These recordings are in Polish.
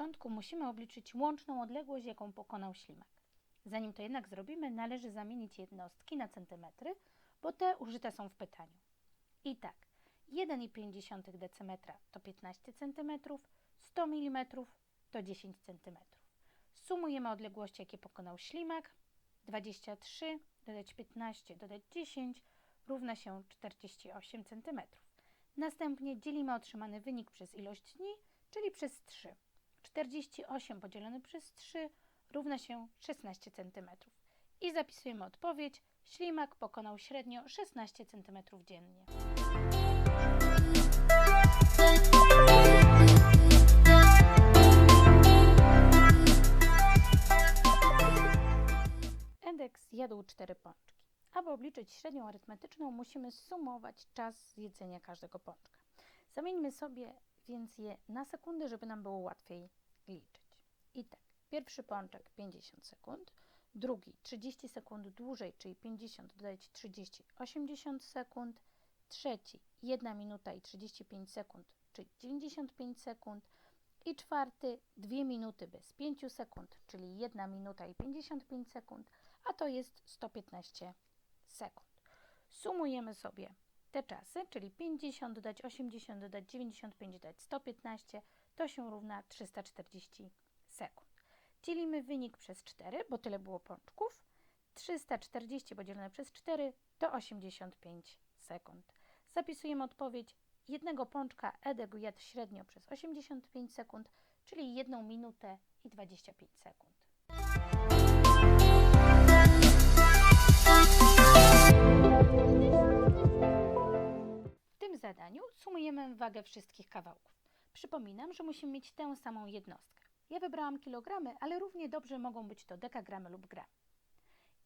Początku musimy obliczyć łączną odległość, jaką pokonał ślimak. Zanim to jednak zrobimy, należy zamienić jednostki na centymetry, bo te użyte są w pytaniu. I tak, 1,5 dm to 15 cm, 100 mm to 10 cm. Sumujemy odległości, jakie pokonał ślimak. 23 dodać 15 dodać 10 równa się 48 cm. Następnie dzielimy otrzymany wynik przez ilość dni, czyli przez 3. 48 podzielone przez 3 równa się 16 cm. I zapisujemy odpowiedź. Ślimak pokonał średnio 16 cm dziennie. Edek zjadł cztery pączki. Aby obliczyć średnią arytmetyczną, musimy sumować czas jedzenia każdego pączka. Zamieńmy sobie więc je na sekundy, żeby nam było łatwiej liczyć. I tak, pierwszy pączek 50 sekund, drugi 30 sekund dłużej, czyli 50 dodać 30, 80 sekund, trzeci 1 minuta i 35 sekund, czyli 95 sekund i czwarty 2 minuty bez 5 sekund, czyli 1 minuta i 55 sekund, a to jest 115 sekund. Sumujemy sobie te czasy, czyli 50 dodać 80 dodać 95 dodać 115, to się równa 340 sekund. Dzielimy wynik przez 4, bo tyle było pączków. 340 podzielone przez 4 to 85 sekund. Zapisujemy odpowiedź. Jednego pączka Edek jadł średnio przez 85 sekund, czyli 1 minutę i 25 sekund. Zadaniu sumujemy wagę wszystkich kawałków. Przypominam, że musimy mieć tę samą jednostkę. Ja wybrałam kilogramy, ale równie dobrze mogą być to dekagramy lub gramy.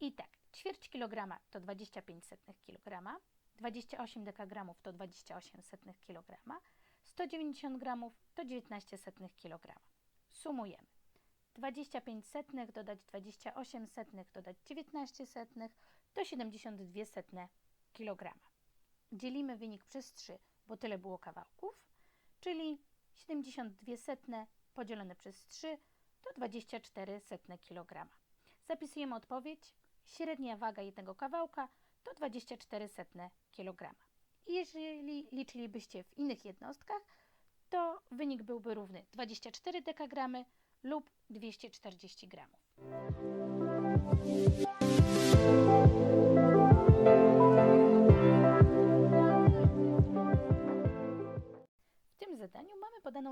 I tak, ćwierć kilograma to 25 setnych kilograma, 28 dekagramów to 28 setnych kilograma, 190 gramów to 19 setnych kilograma. Sumujemy. 25 setnych dodać 28 setnych dodać 19 setnych to 72 setne kilograma. Dzielimy wynik przez 3, bo tyle było kawałków, czyli 72 setne podzielone przez 3 to 24 setne kilograma. Zapisujemy odpowiedź. Średnia waga jednego kawałka to 24 setne kilograma. Jeżeli liczylibyście w innych jednostkach, to wynik byłby równy 24 dekagramy lub 240 gramów.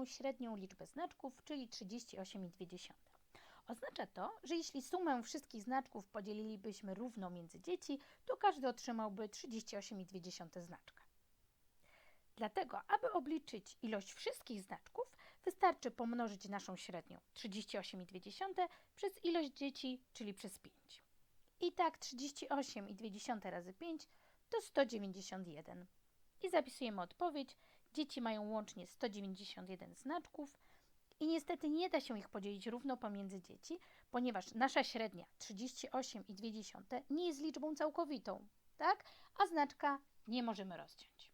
Średnią liczbę znaczków, czyli 38,2. Oznacza to, że jeśli sumę wszystkich znaczków podzielilibyśmy równo między dzieci, to każdy otrzymałby 38,2 znaczka. Dlatego, aby obliczyć ilość wszystkich znaczków, wystarczy pomnożyć naszą średnią 38,2 przez ilość dzieci, czyli przez 5. I tak 38,2 razy 5 to 191. I zapisujemy odpowiedź. Dzieci mają łącznie 191 znaczków i niestety nie da się ich podzielić równo pomiędzy dzieci, ponieważ nasza średnia 38,2 nie jest liczbą całkowitą, tak? A znaczka nie możemy rozciąć.